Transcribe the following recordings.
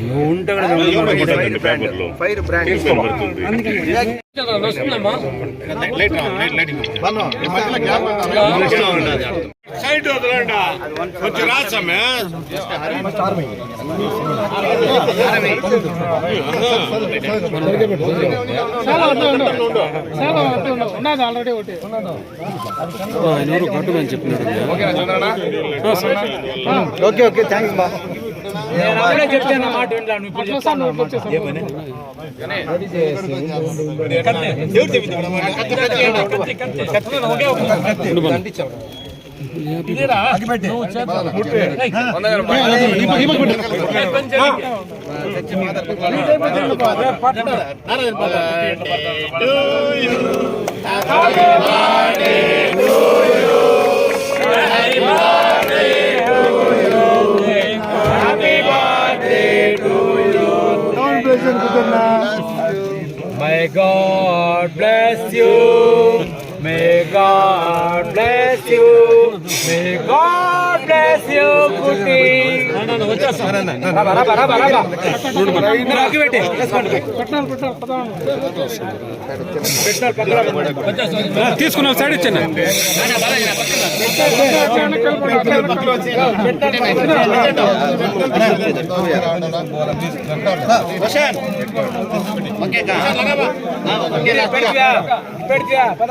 నువ్వు ఉంటే fire brand కనబడుతుంది సైడ్ వదలండి కొంచెం రాసమే ఆల్రెడీ ఒకటి ఎవరు కట్టుమని చెప్పినారు ఓకే ఓకే థ్యాంక్స్ బా చెప్తాను May God bless you. May God bless you. May God bless you, Kuti. తీసుకున్నాం సైడ్ ఇచ్చాను పెడితియా? పెడితియా? పద.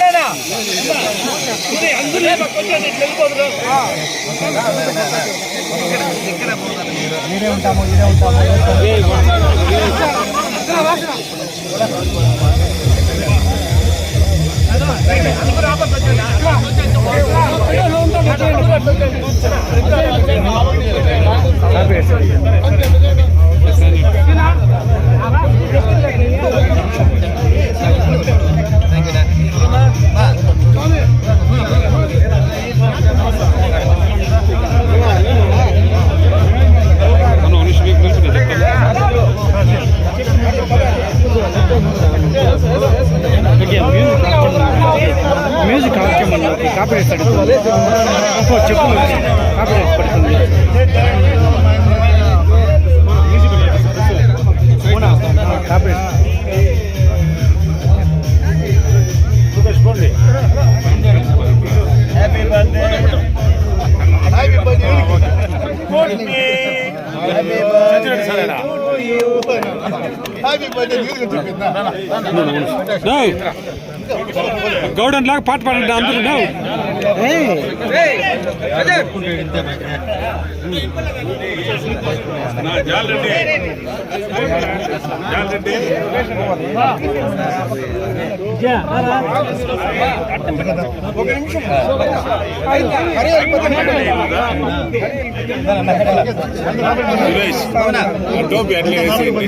ఇది అందరూ లేపా, కొంచెం గౌడన్ లాగా పాట పాడండి అందరూ నవ్వు. జాలరెడ్డి సురేష్ టోపీ అట్లే వేసేయండి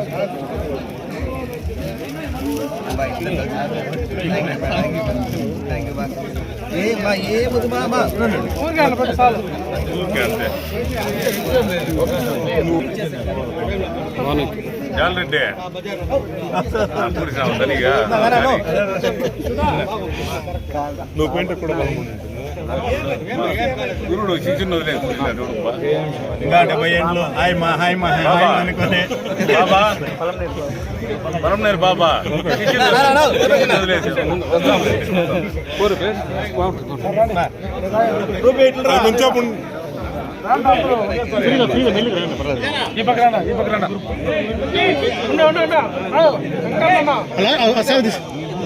తనిగా నువ్వు పెయింటర్ కూడా గురుడు శిష్యుని వదిలేదు ఇంకా డెబ్బై ఏండ్లు హాయ్ మా హాయ్ మా హాయ్ మా అనుకుని బాబా పరమనేరు బాబా శిష్యుని వదిలేసి కొంచెం ఈ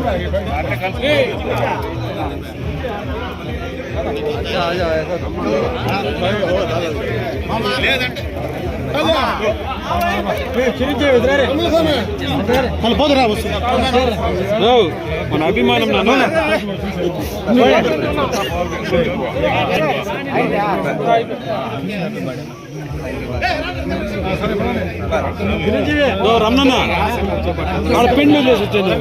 రా, ఈ పక్కన రా. అలా సేవ తీసు మళ్ళీ పోదురా వస్తు ఓ, మన అభిమానం నన్ను ఓ, రమణన్న వాళ్ళ పెండ్లు చేసి వచ్చేది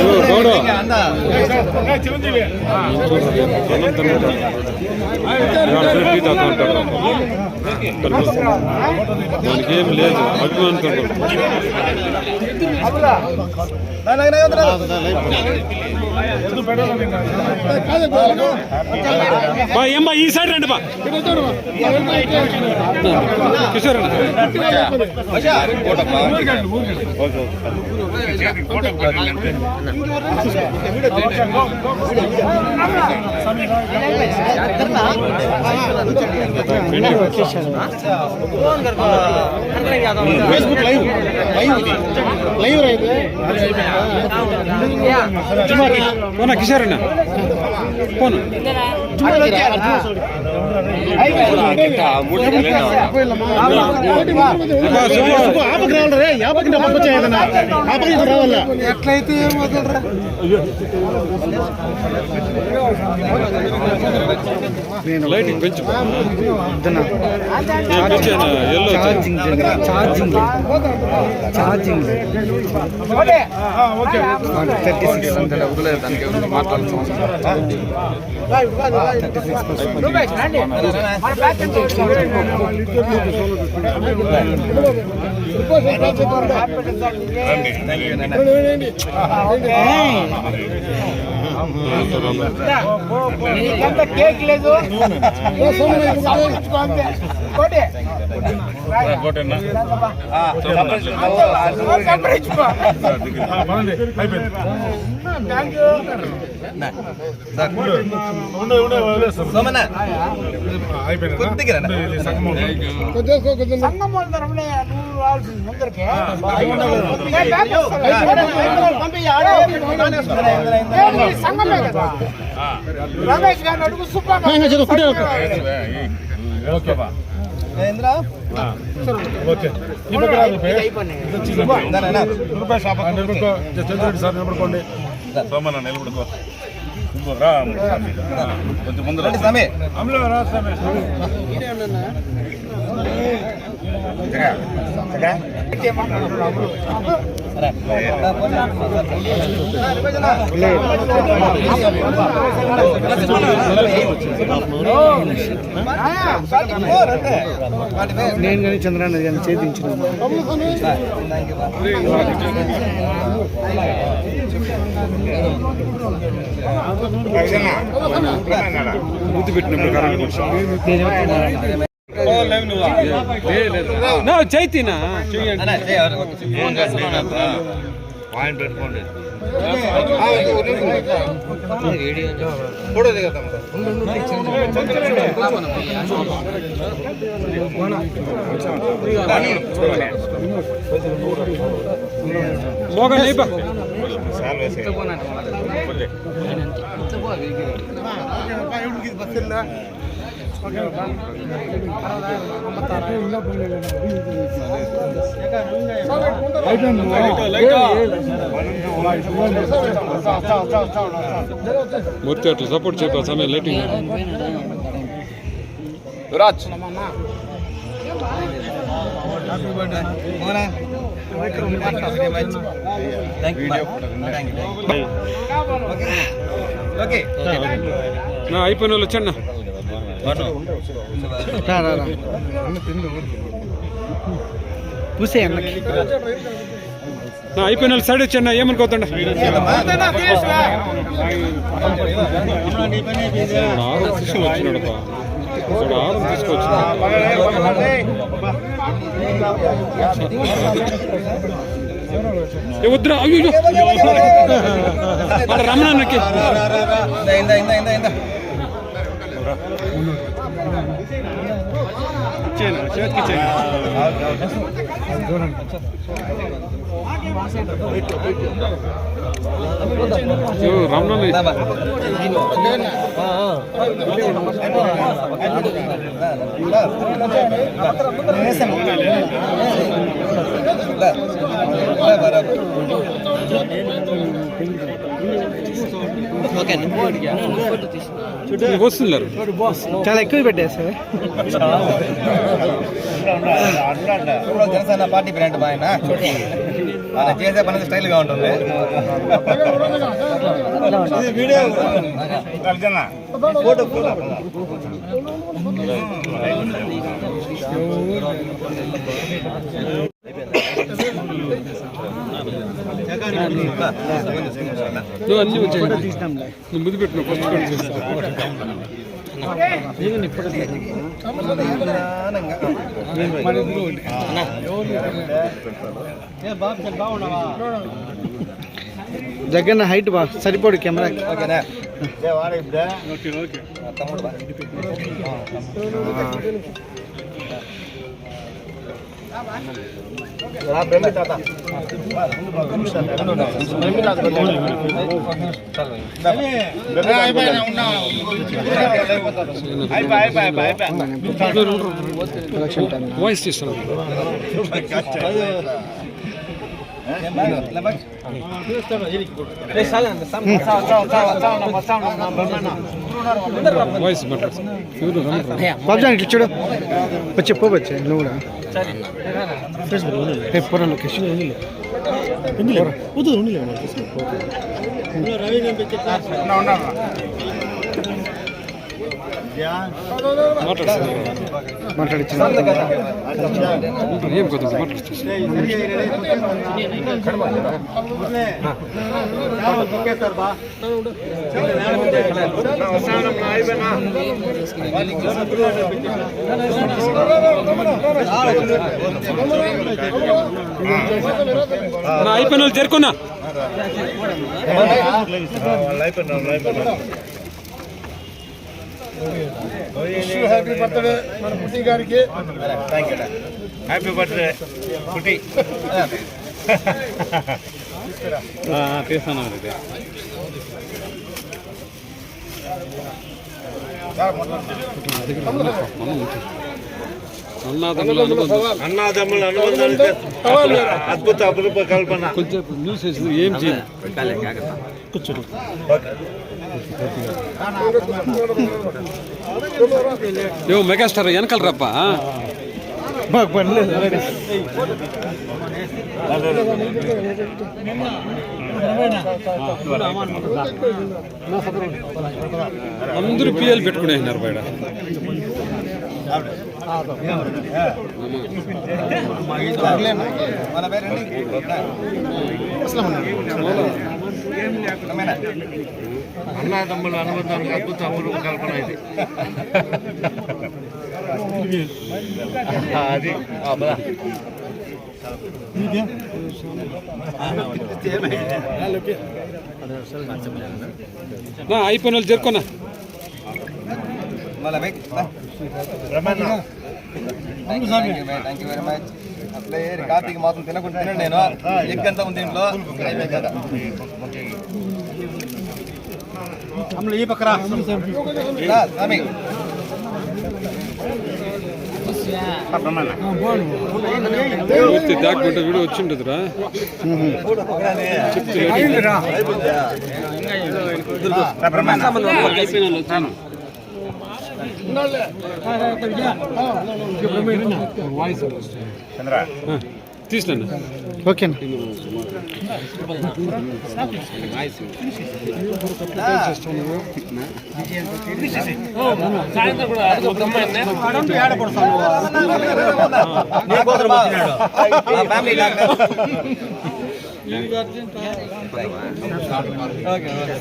ఓ, గౌడు టీ తాగుతూ ఉంటాడు దానికి ఏం లేదు అభిమానంతో బా ఏం బా ఈ సైడ్ రండి బా కిషోర్ అన్న ఫేస్బుక్ లైవ్ లైవ్ ఇది లైవ్ రైతే పోనా కిషోర్ అన్న పోను బా, శుభ. ఆపకి రావాలి రే యాపకి నా పక్క చేయదన్నా ఆపకి ఇక్కడ రావాలా ఎట్లయితే ఏమవుతుండ్రా లైటింగ్ పెంచు నేను పెంచాను yellow charging charging charging thirty six hundred వదిలేదు దానికి మాట్లాడుతున్నాం కేక్ లేదు రమేష్ గారిని అడుగు నిలబడుకోండి సోమన్న నిలబడుకో ఇంకో రా కొంచెం ముందు రా. నేను కానీ చంద్రాన్ని కానీ చేయించిన గుర్తు పెట్టినప్పుడు ನಾವು ಚೈತಿನ? ಪಾಯಿಂಟ್ ಮೋಗನ್ ಐಪ ಬಸ್ಸಿಲ್ಲ మూర్తి అట్లా సపోర్ట్ చెప్పా సమయం లైటింగ్ నా అయిపోయిన వాళ్ళు వచ్చండి పూసే అన్నకి నా అయిపోయిన సైడ్ వచ్చండి ఏమనుకోతండి ఆరు తీసుకొచ్చినాడు ఆరు తీసుకొచ్చినాడు ఏ వద్దురా అయ్యో అక్కడ రమణకి రమణ వస్తున్నారు. చాలా ఎక్కువ పెట్టేస్తారు జనసేన పార్టీ బ్రాండ్ మా ఆయన. ఆయన చేసే పని స్టైల్గా ఉంటుంది. అర్జున. నువ్వు అన్ని వచ్చాయి నువ్వు ముందు పెట్టిన ఫస్ట్ పెట్టి జగన్ హైట్ బా సరిపోడు కెమెరా ఓకేనా వాయిస్ చేస్తాను వాయిస్ మాట్లాడు ఎవరు రమణ బాబ్జాన్ ఇట్లా చూడు. వచ్చే పో వచ్చే నువ్వు కూడా. పోరా లొకేషన్ మాట్లాడించిన ఏం కొద్దిగా అయిపోయిన వాళ్ళు చేరుకున్నా హ్యాపీ బర్త్డే మన పుట్టి గారికి. హ్యాపీ బర్త్డే కుటి తీస్తాను అన్నాదమ్ముల అనుబంధం అన్నాదమ్ముల అద్భుత అపురూప కల్పన. కొంచెం న్యూస్ వేసింది ఏం చేయాలి ఏమో మెగాస్టార్ వెనకాల రప్పా మాకు పర్లేదు అందరూ పిఎల్ పెట్టుకునేసినారు బయట. మన పేరండి అన్నాదమ్ముల అనుబంధానికి అద్భుత అపురూప కల్పన ఇది. అది. నా అయిపోయిన వాళ్ళు జరుపుకున్నా. థ్యాంక్ యూ వెరీ మచ్ అట్లే కార్తీక్ మాత్రం తినకుండా తినండి నేను. ఎగ్ అంతా ఉంది కదా ఈ పక్కరా. రా, స్వామి. దాక్కుంటే అయిపోయిన వాళ్ళు వచ్చాను చంద్ర తీసినా ఓకేనా ఓకే ఓకే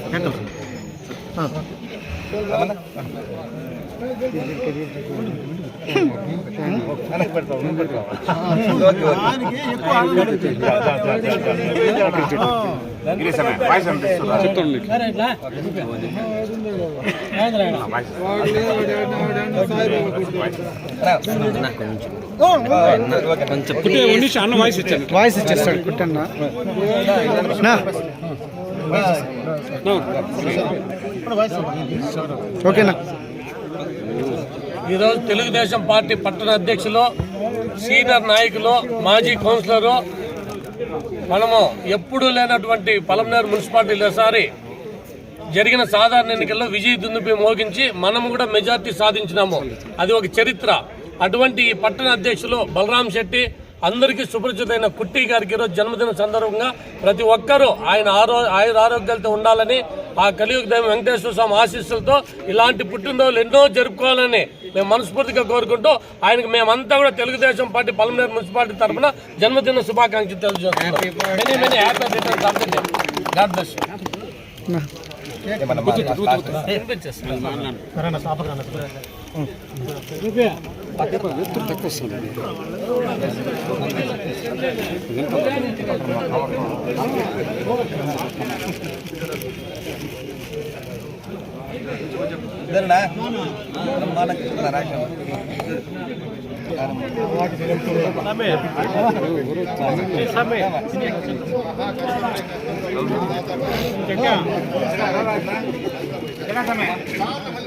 కొంచెం వాయిస్ ఇచ్చాను వాయిస్ ఇచ్చేస్తాడు కుట్టన్నా ఓకేనా? ఈరోజు తెలుగుదేశం పార్టీ పట్టణ అధ్యక్షులు సీనియర్ నాయకులు మాజీ కౌన్సిలరు మనము ఎప్పుడూ లేనటువంటి పలమనేరు మున్సిపాలిటీలో సారి జరిగిన సాధారణ ఎన్నికల్లో విజయ దుందుపి మోగించి మనము కూడా మెజార్టీ సాధించినాము. అది ఒక చరిత్ర. అటువంటి ఈ పట్టణ అధ్యక్షులు బలరాం శెట్టి అందరికీ సుపరిచితమైన కుట్టి గారికి ఈరోజు జన్మదిన సందర్భంగా ప్రతి ఒక్కరూ ఆయన ఆరో ఆయుర ఆరోగ్యాలతో ఉండాలని ఆ కలియుగ దైవం వెంకటేశ్వర స్వామి ఆశీస్సులతో ఇలాంటి పుట్టినరోజులు ఎన్నో జరుపుకోవాలని మేము మనస్ఫూర్తిగా కోరుకుంటూ ఆయనకు మేమంతా కూడా తెలుగుదేశం పార్టీ పలమనేరు మున్సిపాలిటీ తరఫున జన్మదిన శుభాకాంక్షలు తెలియజేస్తున్నాం. Many many happy returns of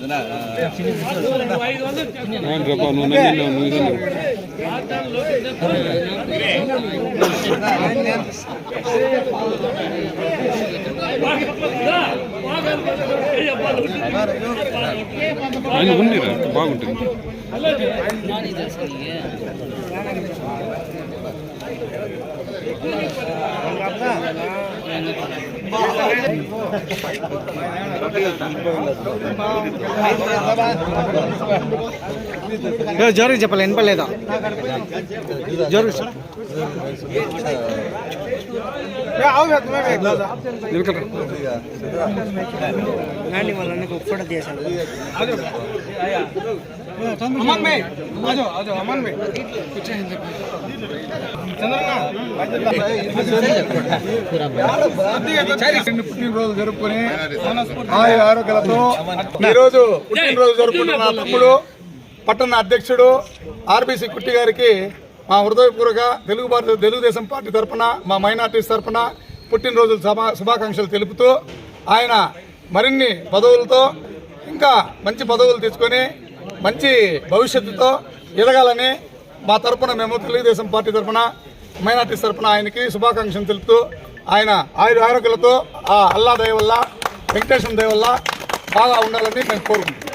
ఏమన్నా తక్కువ వస్తుంది ఇద్దరునా బ్రహ్మాండంగా ఇస్తున్నారు యాక్షన్. నా, వాళ్ళని నా. చేశాను అమన్ సార్ ఆయన రేపు నువ్వు నన్ను పుట్టినరోజు జరుపుకొని ఆరోగ్యాలతో ఈరోజు పుట్టినరోజు జరుపుకుంటున్న తమ్ముడు పట్టణ అధ్యక్షుడు ఆర్బీసీ కుట్టి గారికి మా హృదయపూర్వక తెలుగు భారత తెలుగుదేశం పార్టీ తరఫున మా మైనార్టీస్ తరఫున పుట్టినరోజు శుభా- శుభాకాంక్షలు తెలుపుతూ ఆయన మరిన్ని పదవులతో ఇంకా మంచి పదవులు తెచ్చుకొని మంచి భవిష్యత్తుతో ఎదగాలని మా తరపున మేము తెలుగుదేశం పార్టీ తరఫున మైనార్టీస్ తరఫున ఆయనకి శుభాకాంక్షలు తెలుపుతూ ఆయన ఆయుర ఆరోగ్యాలతో ఆ అల్లా దయ వల్ల వెంకటేశ్వర దయ వల్ల బాగా ఉండాలని మేము కోరుకుంటున్నాం.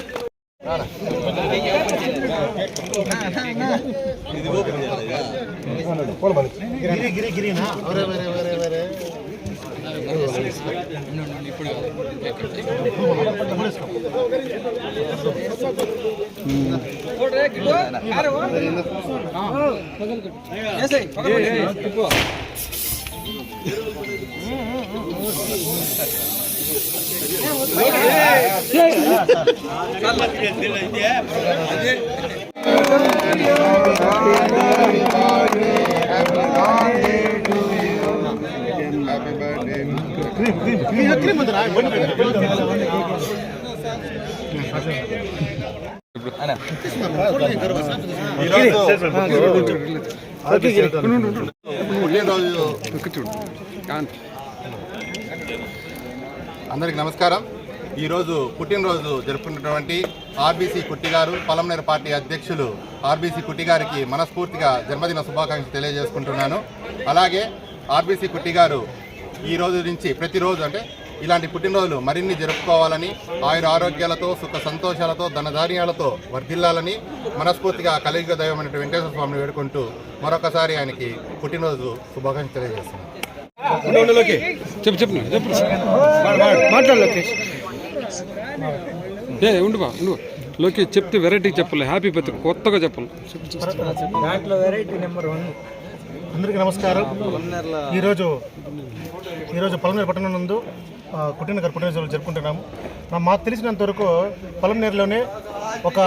ఇప్పుడు ఈరోజు అందరికి నమస్కారం. ఈరోజు పుట్టినరోజు జరుపుకున్నటువంటి ఆర్బీసీ కుట్టి గారు పలంనేరు పార్టీ అధ్యక్షులు ఆర్బీసీ కుట్టి గారికి మనస్ఫూర్తిగా జన్మదిన శుభాకాంక్షలు తెలియజేసుకుంటున్నాను. అలాగే ఆర్బీసీ కుట్టి గారు ఈ రోజు నుంచి ప్రతిరోజు అంటే ఇలాంటి పుట్టినరోజులు మరిన్ని జరుపుకోవాలని ఆయుర ఆరోగ్యాలతో సుఖ సంతోషాలతో ధనధాన్యాలతో వర్ధిల్లాలని మనస్ఫూర్తిగా కలియుగ దైవమైనటువంటి వెంకటేశ్వర స్వామిని వేడుకుంటూ మరొకసారి ఆయనకి పుట్టినరోజు శుభాకాంక్షలు తెలియజేస్తున్నాను. చెప్పు చెప్పు చెప్పు. మాట్లాడు లోకేష్. ఏ ఉండు బా ఉండు లోకేష్ చెప్తే వెరైటీ చెప్పలే. హ్యాపీ బర్త్డే కొత్తగా చెప్పాలి. దాంట్లో వెరైటీ నెంబర్ వన్ అందరికీ నమస్కారం. ఈరోజు ఈరోజు పలమనేరు పట్టణం నందు పుట్టిన పుట్టినరోజు జరుపుకుంటున్నాము. మా- మాకు తెలిసినంత వరకు పలమనేరులోనే ఒక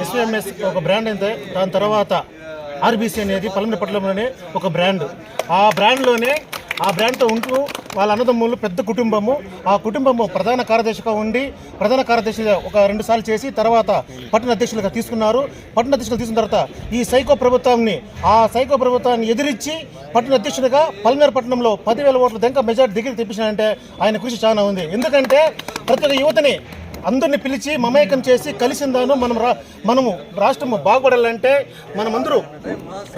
ఎస్విఎంఎస్ ఒక బ్రాండ్ అయితే దాని తర్వాత ఆర్బీసీ అనేది పలమనేరు ఒక బ్రాండ్. ఆ బ్రాండ్లోనే ఆ బ్రాండ్తో ఉంటూ వాళ్ళ అన్నదమ్ములు పెద్ద కుటుంబము. ఆ కుటుంబము ప్రధాన కార్యదర్శిగా ఉండి ప్రధాన కార్యదర్శిగా ఒక రెండు సార్లు చేసి తర్వాత పట్టణ అధ్యక్షులుగా తీసుకున్నారు. పట్టణ అధ్యక్షులు తీసుకున్న తర్వాత ఈ సైకో ప్రభుత్వాన్ని ఆ సైకో ప్రభుత్వాన్ని ఎదిరించి పట్టణ అధ్యక్షుడిగా పల్మేరు పట్టణంలో పదివేల ఓట్ల దెంక మెజార్టీ దగ్గర తెప్పించారంటే ఆయన కృషి చాలా ఉంది. ఎందుకంటే ప్రతి ఒక్క యువతని అందరిని పిలిచి మమేకం చేసి కలిసిందాను మనం రా మనము రాష్ట్రము బాగుపడాలంటే మనమందరూ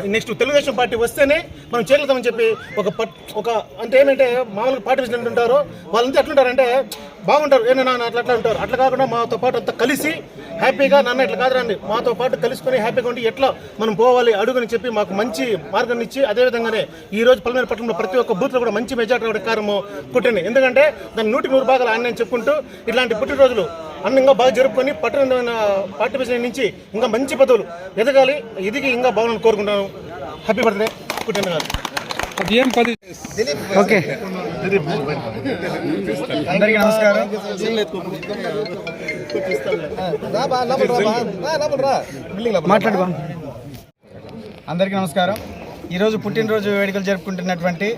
నెక్స్ట్ తెలుగుదేశం పార్టీ వస్తేనే మనం చేయగలుగుతామని చెప్పి ఒక పట్ ఒక అంటే ఏమంటే మామూలుగా పార్టీ ప్రెసిడెంట్ ఉంటారు వాళ్ళంతా ఎట్లుంటారంటే బాగుంటారు. ఏ నాన్న అట్లా అట్లా ఉంటారు అట్లా కాకుండా మాతో పాటు అంతా కలిసి హ్యాపీగా నాన్న ఇట్లా కాదు రండి మాతో పాటు కలుసుకొని హ్యాపీగా ఉండి ఎట్లా మనం పోవాలి అడుగుని చెప్పి మాకు మంచి మార్గం ఇచ్చి అదేవిధంగానే ఈ రోజు పల్మేరు పట్టణంలో ప్రతి ఒక్క బూత్లో కూడా మంచి మెజార్టీ రావడానికి కారణము కుట్టింది ఎందుకంటే దాన్ని నూటి నూరు భాగాలు ఆయన నేను చెప్పుకుంటూ ఇట్లాంటి పుట్టినరోజులు అన్న బాగా జరుపుకొని పట్టణ పార్టీ ప్రెసిడెంట్ నుంచి ఇంకా మంచి పదవులు ఎదగాలి. ఎదిగి ఇంకా బాగుండాలని కోరుకుంటాను హ్యాపీ బర్త్డే కుట్టిన ఏం పది? ఓకే. అందరికీ నమస్కారం. మాట్లాడు అందరికీ నమస్కారం. ఈరోజు పుట్టినరోజు వేడుకలు జరుపుకుంటున్నటువంటి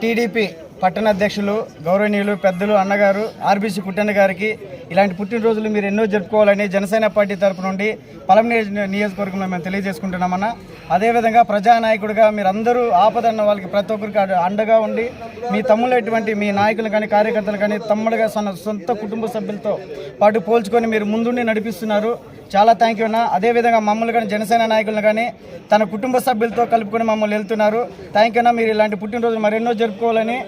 టీడీపీ పట్టణాధ్యక్షులు గౌరవనీయులు పెద్దలు అన్నగారు ఆర్బీసీ పుట్టన్న గారికి ఇలాంటి పుట్టినరోజులు మీరు ఎన్నో జరుపుకోవాలని జనసేన పార్టీ తరపు నుండి పలమనే నియోజకవర్గంలో మేము తెలియజేసుకుంటున్నామన్న. అదేవిధంగా ప్రజానాయకుడిగా మీరందరూ ఆపదన్న వాళ్ళకి ప్రతి ఒక్కరికి అండగా ఉండి మీ తమ్ములైనటువంటి మీ నాయకులు కానీ కార్యకర్తలు కానీ తమ్ముడుగా సొంత సొంత కుటుంబ సభ్యులతో పాటు పోల్చుకొని మీరు ముందుండి నడిపిస్తున్నారు. చాలా థ్యాంక్ యూ అన్న. అదేవిధంగా మమ్మల్ని కానీ జనసేన నాయకులను కానీ తన కుటుంబ సభ్యులతో కలుపుకొని మమ్మల్ని వెళ్తున్నారు. థ్యాంక్ యూ అన్న. మీరు ఇలాంటి పుట్టినరోజు మరెన్నో జరుపుకోవాలని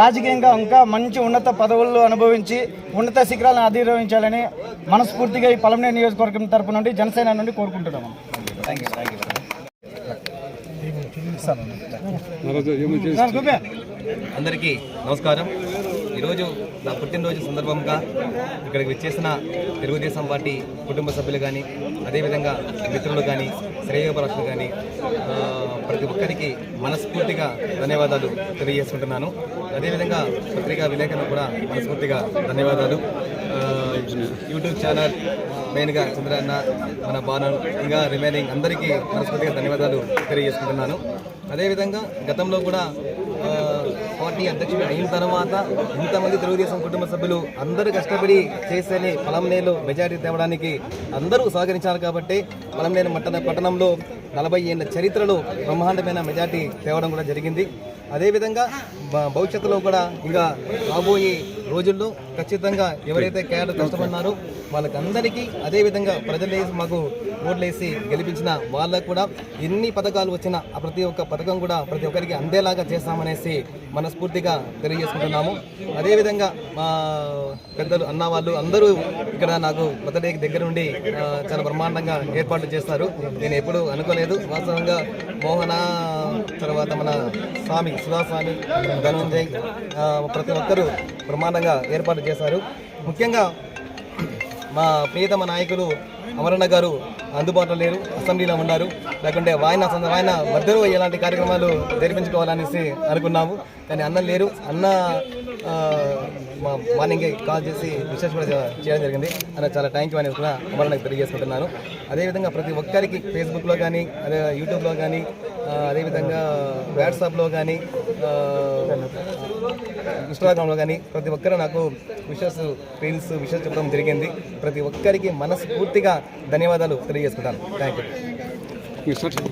రాజకీయంగా ఇంకా మంచి ఉన్నత పదవుల్లో అనుభవించి ఉన్నత శిఖరాలను అధిరోహించాలని మనస్ఫూర్తిగా ఈ పలమనే నియోజకవర్గం తరపు నుండి జనసేన నుండి కోరుకుంటున్నాము థ్యాంక్ యూ థ్యాంక్ యూ అందరికీ నమస్కారం. ఈరోజు నా పుట్టినరోజు సందర్భంగా ఇక్కడికి వచ్చేసిన తెలుగుదేశం పార్టీ కుటుంబ సభ్యులు కానీ అదేవిధంగా మిత్రులు కానీ శ్రేయోపరక్షలు కానీ ప్రతి ఒక్కరికి మనస్ఫూర్తిగా ధన్యవాదాలు తెలియజేసుకుంటున్నాను. అదేవిధంగా పత్రికా విలేకరులకు కూడా మనస్ఫూర్తిగా ధన్యవాదాలు. యూట్యూబ్ ఛానల్ మెయిన్గా చంద్రన్న మన బాణం ఇంకా రిమైనింగ్ అందరికీ మనస్ఫూర్తిగా ధన్యవాదాలు తెలియజేసుకుంటున్నాను. అదేవిధంగా గతంలో కూడా పార్టీ అధ్యక్షుడు అయిన తర్వాత ఇంతమంది తెలుగుదేశం కుటుంబ సభ్యులు అందరూ కష్టపడి చేసేని పొలంనేలు మెజారిటీ తేవడానికి అందరూ సహకరించారు కాబట్టి పొలంనేలు పట్టణ పట్టణంలో నలభై ఏళ్ళ చరిత్రలో బ్రహ్మాండమైన మెజారిటీ తేవడం కూడా జరిగింది. అదేవిధంగా భవిష్యత్తులో కూడా ఇంకా రాబోయే రోజుల్లో ఖచ్చితంగా ఎవరైతే క్యాడర్ కష్టపడినారో వాళ్ళకందరికీ అదేవిధంగా ప్రజలేసి మాకు ఓట్లేసి గెలిపించిన వాళ్ళకు కూడా ఎన్ని పథకాలు వచ్చినా ప్రతి ఒక్క పథకం కూడా ప్రతి ఒక్కరికి అందేలాగా చేస్తామనేసి మనస్ఫూర్తిగా తెలియజేసుకుంటున్నాము. అదేవిధంగా మా పెద్దలు అన్న వాళ్ళు అందరూ ఇక్కడ నాకు బర్త్డేకి దగ్గర నుండి చాలా బ్రహ్మాండంగా ఏర్పాట్లు చేస్తారు. నేను ఎప్పుడు అనుకోలేదు. వాస్తవంగా మోహన తర్వాత మన స్వామి సుధాస్వామి ధనంజయ్ ప్రతి ఒక్కరూ బ్రహ్మాండంగా ఏర్పాటు చేశారు. ముఖ్యంగా మా ప్రియతమ నాయకులు అమరన్న గారు అందుబాటులో లేరు అసెంబ్లీలో ఉన్నారు లేకుంటే ఆయన సంద- ఆయన మధ్యలో ఎలాంటి కార్యక్రమాలు జరిపించుకోవాలనేసి అనుకున్నాము. కానీ అన్న లేరు. అన్న మా మార్నింగ్ కాల్ చేసి విశేష కూడా చేయడం జరిగింది. అన్న చాలా థ్యాంక్ యూ అనేది కూడా అమరన్నకు తెలియజేసుకుంటున్నాను. అదేవిధంగా ప్రతి ఒక్కరికి ఫేస్బుక్లో కానీ అదే యూట్యూబ్లో కానీ అదేవిధంగా వాట్సాప్లో కానీ ఇన్స్టాగ్రామ్లో కానీ ప్రతి ఒక్కరు నాకు విషెస్ రీల్స్ విషెస్ చెప్పడం జరిగింది. ప్రతి ఒక్కరికి మనస్ఫూర్తిగా ధన్యవాదాలు తెలియజేసుకుంటాను. Thank you